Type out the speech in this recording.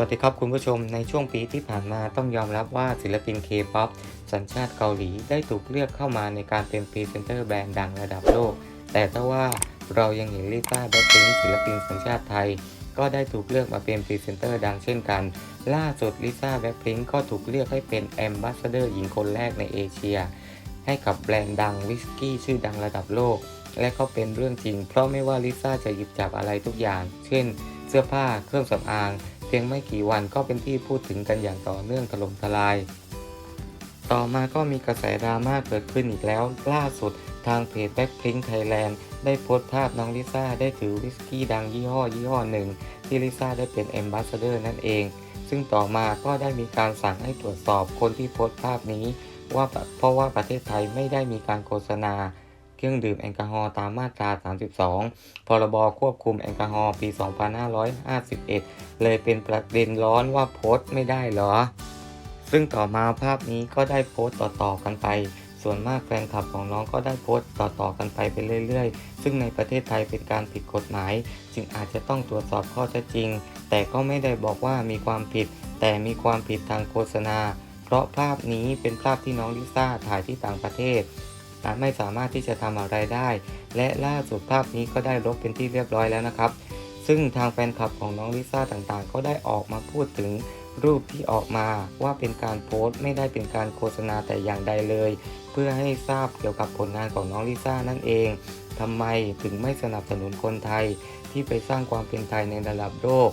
วัสดีครับคุณผู้ชมในช่วงปีที่ผ่านมาต้องยอมรับว่าศิลปินเคป๊อปสัญชาติเกาหลีได้ถูกเลือกเข้ามาในการเป็นพรีเซนเตอร์แบรนด์ดังระดับโลก แต่ถ้าว่าเรายังเห็นลิซ่าแบ็คพิงศิลปินสัญชาติไทย ก็ได้ถูกเลือกมาเป็นพรีเซนเตอร์ดังเช่นกัน ล่าสุดลิซ่าแบ็คพิงก็ถูกเลือกให้เป็นแอมบาสเดอร์หญิงคนแรกในเอเชีย ให้กับแบรนด์ดังวิสกี้ชื่อดังระดับโลก และก็เป็นเรื่องจริง เพราะไม่ว่าลิซ่าจะหยิบจับอะไรทุกอย่าง เช่น เสื้อผ้าเครื่องสำอาง เพียงไม่กี่วันก็เป็นที่พูดถึงกันอย่างต่อเนื่องถล่มทลาย ต่อมาก็มีกระแสดราม่าเกิดขึ้นอีกแล้ว ล่าสุดทางเพจ Blackpink Thailand ได้โพสต์ภาพน้องลิซ่าได้ถือวิสกี้ดังยี่ห้อยี่ห้อหนึ่ง ที่ลิซ่าได้เป็นแอมบาสเดอร์นั่นเอง ซึ่งต่อมาก็ได้มีการสั่งให้ตรวจสอบคนที่โพสต์ภาพนี้ ว่าเพราะว่าประเทศไทยไม่ได้มีการโฆษณา เครื่องดื่มแอลกอฮอล์ตามมาตรา 32 พรบควบคุมแอลกอฮอล์ปี 2551 เลยเป็นประเด็นร้อนว่าโพสต์ไม่ได้เหรอ ซึ่งต่อมาภาพนี้ก็ได้โพสต์ต่อๆกันไป ส่วนมากแฟนคลับของน้องก็ได้โพสต์ต่อๆกันไปไปเรื่อยๆ ซึ่งในประเทศไทยเป็นการผิดกฎหมาย จึงอาจจะต้องตรวจสอบข้อเท็จจริง แต่ก็ไม่ได้บอกว่ามีความผิด แต่มีความผิดทางโฆษณา เพราะภาพนี้เป็นภาพที่น้องลิซ่าถ่ายที่ต่างประเทศ และไม่สามารถที่จะทำอะไรได้ และล่าสุดภาพนี้ก็ได้ลบเป็นที่เรียบร้อยแล้วนะครับ ซึ่งทางแฟนคลับของน้องลิซ่าต่างๆ ก็ได้ออกมาพูดถึงรูปที่ออกมาว่าเป็นการโพสต์ไม่ได้เป็นการโฆษณาแต่อย่างใดเลย เพื่อให้ทราบเกี่ยวกับผลงานของน้องลิซ่านั่นเองทำไมถึงไม่สนับสนุนคนไทยที่ไปสร้างความเป็นไทยในระดับโลก